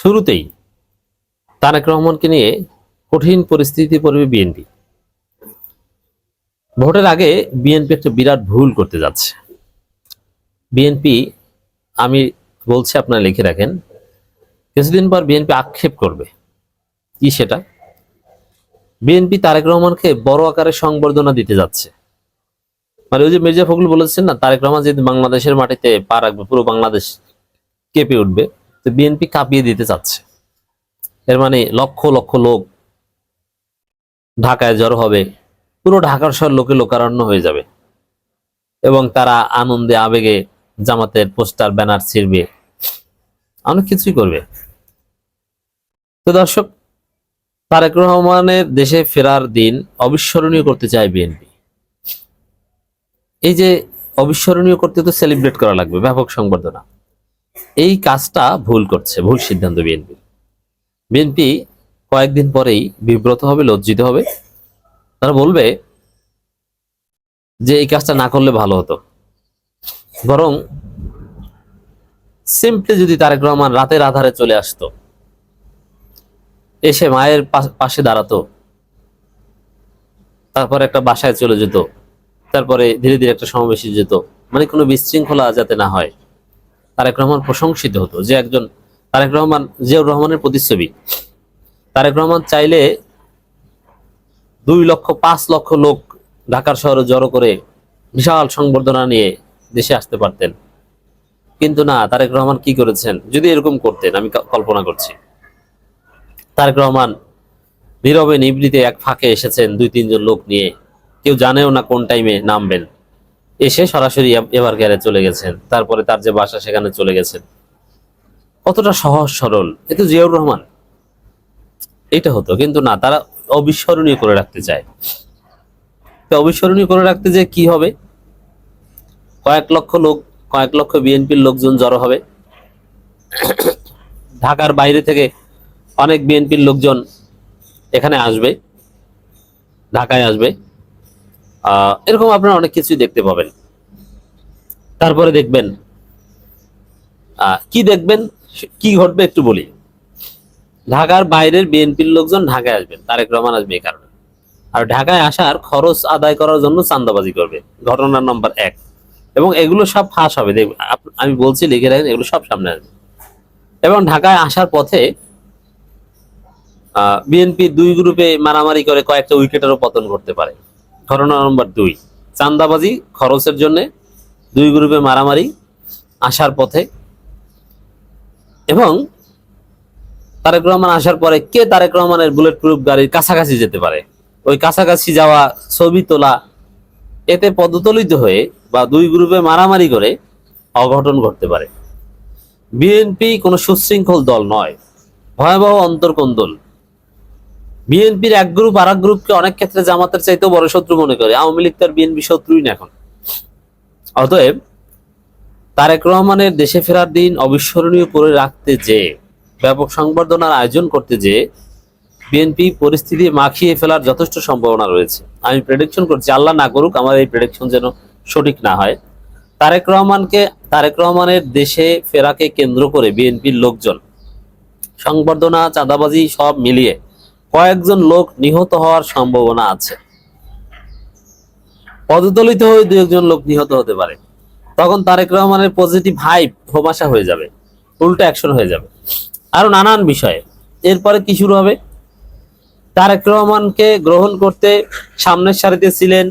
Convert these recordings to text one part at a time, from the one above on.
শুরুতেই তারেক রহমানকে নিয়ে কঠিন পরিস্থিতি পড়বে বিএনপি। ভোটের আগে বিএনপি একটা বিরাট ভুল করতে যাচ্ছে। বিএনপি, আমি বলছি আপনারা লিখে রাখেন, কিছুদিন পর বিএনপি আক্ষেপ করবে। কি সেটা? বিএনপি তারেক রহমানকে বড় আকারে সংবর্ধনা দিতে যাচ্ছে। মানে ওই যে মির্জা ফখরুল বলেছেন না, তারেক রহমান যদি বাংলাদেশের মাটিতে পা রাখবে, পুরো বাংলাদেশ কেঁপে উঠবে। তো বিএনপি কাঁপিয়ে দিতে চাচ্ছে। এর মানে লক্ষ লক্ষ লোক ঢাকায় জড়ো হবে, পুরো ঢাকার শহর লোকে লোকারণ্য হয়ে যাবে এবং তারা আনন্দে, আবেগে জামাতের পোস্টার, ব্যানার ছিঁড়বে। অনেক কিছুই করবে। তো দর্শক, তারেক রহমানের দেশে ফেরার দিন অবিস্মরণীয় করতে চায় বিএনপি এই যে অবিস্মরণীয় করতে তো সেলিব্রেট করা লাগবে, ব্যাপক সংবর্ধনা। এই কাজটা ভুল করছে, ভুল সিদ্ধান্ত বিএনপি। বিএনপি কয়েকদিন পরেই বিব্রত হবে, লজ্জিত হবে। তারা বলবে যে এই কাজটা না করলে ভালো হতো। বরং সিম্পলি যদি তারেক রহমান রাতের আধারে চলে আসতো, এসে মায়ের পাশে দাঁড়াতো, তারপরে একটা বাসায় চলে যেত, তারপরে ধীরে ধীরে একটা সমাবেশে যেত মানে কোনো বিশৃঙ্খলা যাতে না হয়। তারেক রহমান প্রশংসিত হতো, যে একজন তারেক রহমান, জিয়াউর রহমানের প্রতিচ্ছবি। তারেক রহমান চাইলে দুই লক্ষ, পাঁচ লক্ষ লোক ঢাকার শহরে জড়ো করে বিশাল সংবর্ধনা নিয়ে দেশে আসতে পারতেন। কিন্তু না, তারেক রহমান কি করেছেন? যদি এরকম করতেন, আমি কল্পনা করছি। তারেক রহমান নীরবে নিবৃতে এক ফাঁকে এসেছেন দুই তিনজন লোক নিয়ে। কেউ জানেও না কোন টাইমে নামবেন। এসে সরাসরি এবার গেলে চলে গেছেন। তারপরে তার যে বাসা সেখানে চলে গেছেন। কতটা সহজ সরল। এ তো জিয়াউর রহমান। এটা হতো, কিন্তু না, তারা অবিস্মরণীয় করে রাখতে চায়। অবিস্মরণীয় করে রাখতে যে কি হবে? কয়েক লক্ষ লোক, কয়েক লক্ষ বিএনপির লোকজন জড়ো হবে। ঢাকার বাইরে থেকে অনেক বিএনপির লোকজন এখানে আসবে, ঢাকায় আসবে। এরকম আপনারা অনেক কিছুই দেখতে পাবেন। তারপরে দেখবেন কি দেখবেন কি ঘটবে একটু বলি। ঢাকার বাইরের বিএনপির লোকজন ঢাকায় আসবেন তারেক রহমান আসবে এই কারণে। আর ঢাকায় আসার খরচ আদায় করার জন্য চান্দাবাজি করবে ঘটনা নম্বর এক। এবং এগুলো সব ফাঁস হবে আমি বলছি, লিখে রাখেন, এগুলো সব সামনে আসবে। এবং ঢাকায় আসার পথে বিএনপি দুই গ্রুপে মারামারি করে কয়েকটা উইকেটেরও পতন করতে পারে। ঘটনা নম্বর দুই। চান্দাবাজি খরচের জন্য দুই গ্রুপে মারামারি আসার পথে এবং তারেক রহমান আসার পরে কে তারেক রহমানের বুলেট প্রুফ গাড়ির কাছাকাছি যেতে পারে? ওই কাছাকাছি যাওয়া ছবি তোলা এতে পদতলিত হয়ে বা দুই গ্রুপে মারামারি করে অঘটন ঘটতে পারে। বিএনপি কোনো সুশৃঙ্খল দল নয়। ভয়াবহ অন্তর্কন্দল। বিএনপির এক গ্রুপ আর গ্রুপকে অনেক ক্ষেত্রে জামাতের চাইতেও বড় শত্রু মনে করে। আওয়ামী লীগ তার বিএনপি শত্রুই না এখন। অতএব তারেক রহমানের দেশে ফেরার দিন অবিস্মরণীয় করে রাখতে যে, ব্যাপক সংবর্ধনার আয়োজন করতে যে, বিএনপি পরিস্থিতি মাখিয়ে ফেলার যথেষ্ট সম্ভাবনা রয়েছে। আমি প্রেডিকশন করছি, আল্লাহ না করুক আমার এই প্রেডিকশন যেন সঠিক না হয়। তারেক রহমানকে, তারেক রহমানের দেশে ফেরাকে কেন্দ্র করে বিএনপির লোকজন সংবর্ধনা, চাঁদাবাজি সব মিলিয়ে কয়েকজন লোক নিহত হওয়ার সম্ভাবনা আছে। পদতলিত হয়ে দু একজন লোক নিহত হতে পারে। তখন তারেক রহমানের পজিটিভ হাইপ ধোমাশা হয়ে যাবে, উল্টো অ্যাকশন হয়ে যাবে। আরও নানান বিষয়ে। এরপরে কি শুরু হবে? তারেক রহমানকে গ্রহণ করতে সামনের সারিতে ছিলেন,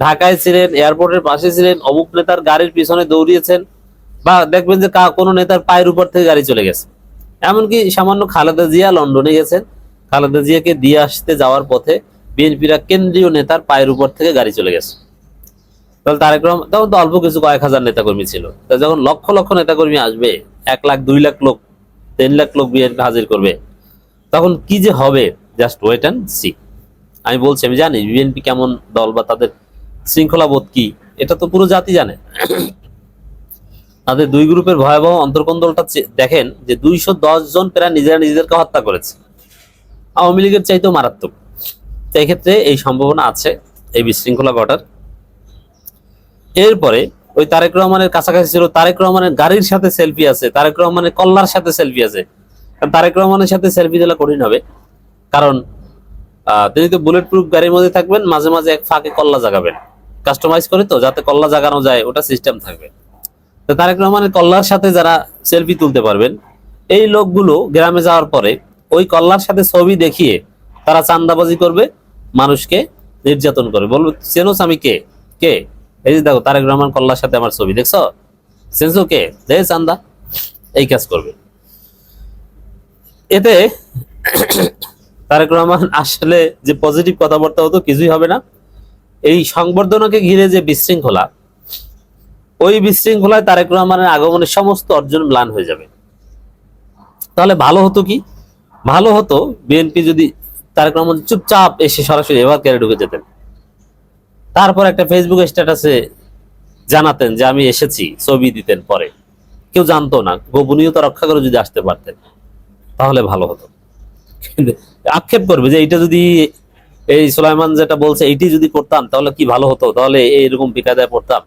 ঢাকায় ছিলেন এয়ারপোর্টের পাশে ছিলেন, অমুক নেতার গাড়ির পিছনে দৌড়িয়েছেন বা দেখবেন যে কোনো নেতার পায়ের উপর থেকে গাড়ি চলে গেছে। এমনকি সামান্য খালেদা জিয়া লন্ডনে গেছেন। খালেদা জিয়াকে দিয়ে আসতে যাওয়ার পথে বিএনপিরা কেন্দ্রীয় নেতার পায়ের উপর থেকে গাড়ি চলে গেছে। তাহলে তারেক রহমান, তখন তো অল্প কিছু কয়েক হাজার নেতাকর্মী ছিল। তা যখন লক্ষ লক্ষ নেতাকর্মী আসবে, এক লাখ, দুই লাখ লোক তিন লাখ লোক বিএনপি হাজির করবে, তখন কি যে হবে? জাস্ট ওয়েট অ্যান্ড সি আমি বলছি, আমি জানি বিএনপি কেমন দল বা তাদের শৃঙ্খলা বোধ কি, এটা তো পুরো জাতি জানে। তাদের দুই গ্রুপের ভয়াবহ অন্তর্কন্দলটা দেখেন যে দুইশো দশ জন প্রায় নিজেরা নিজেদেরকে হত্যা করেছে। আওয়ামী লীগের চাইতেও মারাত্মক। তো এক্ষেত্রে এই সম্ভাবনা আছে, এই বিশৃঙ্খলা ঘটার। এরপরে ওই তারেক রহমানের কাছাকাছি ছিল, তারেক রহমানের গাড়ির সাথে সেলফি আছে, তারেক রহমানের কল্লার সাথে সেলফি আছে। তারেক রহমানের সাথে সেলফি তোলা কঠিন হবে। কারণ তিনি তো বুলেট প্রুফ গাড়ির মধ্যে থাকবেন, মাঝে মাঝে এক ফাঁকে কল্লা জাগাবেন। কাস্টমাইজ করে তো, যাতে কল্লা জাগানো যায়, ওটা সিস্টেম থাকবে। তারেক রহমানের কল্লার সাথে যারা সেলফি তুলতে পারবেন, এই লোকগুলো গ্রামে যাওয়ার পরে ওই কল্লার সাথে ছবি দেখিয়ে তারা চান্দাবাজি করবে, মানুষকে নির্যাতন করবে। বলবে চেনোস আমি কে? কে? এই যে দেখো, তারেক রহমান কল্লার সাথে আমার ছবি, দেখছ? চেনছো কে? দে চান্দা, এই কাজ করবে। এতে তারেক রহমান আসলে যে পজিটিভ কথাবার্তা হতো কিছুই হবে না। এই সংবর্ধনাকে ঘিরে যে বিশৃঙ্খলা, ওই বিশৃঙ্খলায় তারেক রহমানের আগমনের সমস্ত অর্জন ম্লান হয়ে যাবে। তাহলে ভালো হতো কি? ভালো হতো, বিএনপি যদি তারেক রহমান চুপচাপ এসে সরাসরি এবার কেড়ে ঢুকে যেতেন। তারপর একটা ফেসবুক স্ট্যাটাসে জানাতেন যে আমি এসেছি, ছবি দিতেন পরে। কেউ জানতো না, গোপনীয়তা রক্ষা করে যদি আসতে পারতেন, তাহলে ভালো হতো। আক্ষেপ করবে যে এইটা যদি এই সুলাইমান যেটা বলছে, এইটি যদি করতাম, তাহলে কি ভালো হতো? তাহলে এইরকম বেকায়দায় পড়তাম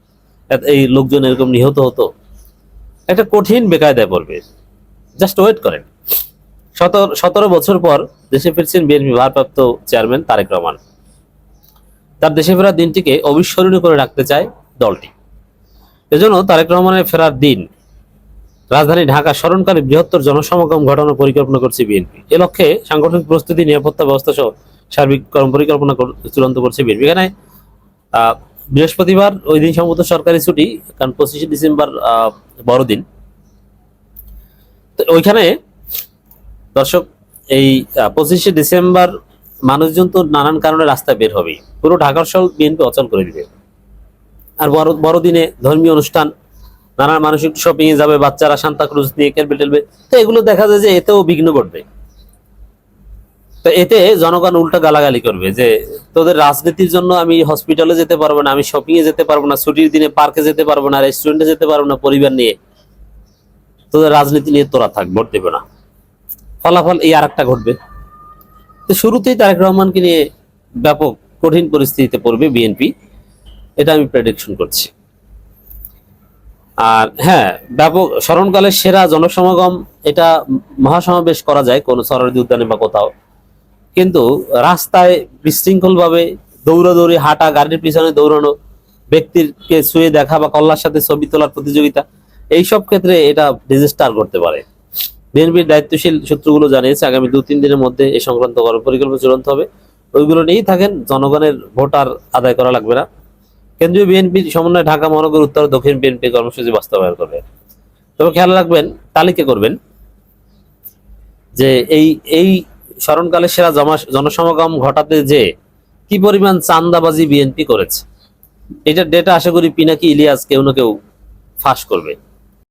এই লোকজন এরকম নিহত হতো। একটা কঠিন বেকায়দায় পড়বে। জাস্ট ওয়েট করেন। সতেরো বছর পর দেশে ফিরছেন বিএনপি ভারপ্রাপ্ত চেয়ারম্যান তারেক রহমান। তার দেশে ফেরার দিনটিকে অবিস্মরণীয় করে রাখতে চায় দলটি। এজন্য তারেক রহমানের ফেরার দিন রাজধানী ঢাকা স্মরণকালে বৃহত্তর জনসমাগম ঘটানোর পরিকল্পনা করছে বিএনপি। এ লক্ষ্যে সাংগঠনিক প্রস্তুতি, নিরাপত্তা ব্যবস্থা সহ সার্বিক কর্ম পরিকল্পনা চূড়ান্ত করছে বিএনপি। এখানে বৃহস্পতিবার ওই দিন সম্ভবত সরকারি ছুটি, কারণ পঁচিশে ডিসেম্বর বড়দিন। তো ওইখানে দর্শক, এই পঁচিশে ডিসেম্বর মানুষজন তো নানান কারণে রাস্তায় বের হবে। পুরো ঢাকার শহর বিএনপি অচল করে দিবে। আর বড়, বড়দিনে ধর্মীয় অনুষ্ঠান, নানান মানুষ একটু শপিং এ যাবে, বাচ্চারা সান্তা ক্রুজ নিয়ে খেলবে, টেলবে। তো এগুলো দেখা যায় যে এতেও বিঘ্ন ঘটবে। তো এতে জনগণ উল্টা গালাগালি করবে যে, তোদের রাজনীতির জন্য আমি হসপিটালে যেতে পারব না, আমি শপিং এ যেতে পারব না, ছুটির দিনে পার্কে যেতে পারব না রেস্টুরেন্টে যেতে পারব না, পরিবার নিয়ে। তোদের রাজনীতি নিয়ে তোরা থাক, ভোট দেবে না। ফলাফল এই আরেকটা ঘটবে। তো শুরুতেই তারেক রহমানকে নিয়ে ব্যাপক কঠিন পরিস্থিতিতে পড়বে বিএনপি। এটা আমি প্রেডিকশন করছি। আর হ্যাঁ ব্যাপক স্মরণকালের সেরা জনসমাগম, এটা মহাসমাবেশ করা যায় কোনো সরস্বতী উদ্যানে বা কোথাও। কিন্তু রাস্তায় বিশৃঙ্খলভাবে দৌড়াদৌড়ি, হাঁটা, গাড়ির পিছনে দৌড়ানো, ব্যক্তিকে শুয়ে দেখা বা কল্লার সাথে ছবি তোলার প্রতিযোগিতা, এইসব ক্ষেত্রে এটা ডিজাস্টার করতে পারে। বিএনপির দায়িত্বশীল সূত্রগুলো জানিয়েছে আগামী দু তিন দিনের মধ্যে এই সংক্রান্ত পরিকল্পনা চূড়ান্ত হবে। ওইগুলো নিয়েই থাকেন জনগণের ভোট আর আদায় করা লাগবে না। কেন্দ্রীয় বিএনপি সমন্বয়ে ঢাকা, মহানগর, উত্তর, দক্ষিণ বিএনপি কর্মসূচি বাস্তবায়ন করবে। তবে খেয়াল রাখবেন তালিকা করবেন? যে এই এই স্মরণকালে সেরা জমা, জনসমাগম ঘটাতে যে কি পরিমাণ চান্দাবাজি বিএনপি করেছে, এটার ডেটা আশা করি পিনাকি ইলিয়াস কেউ না কেউ ফাঁস করবে।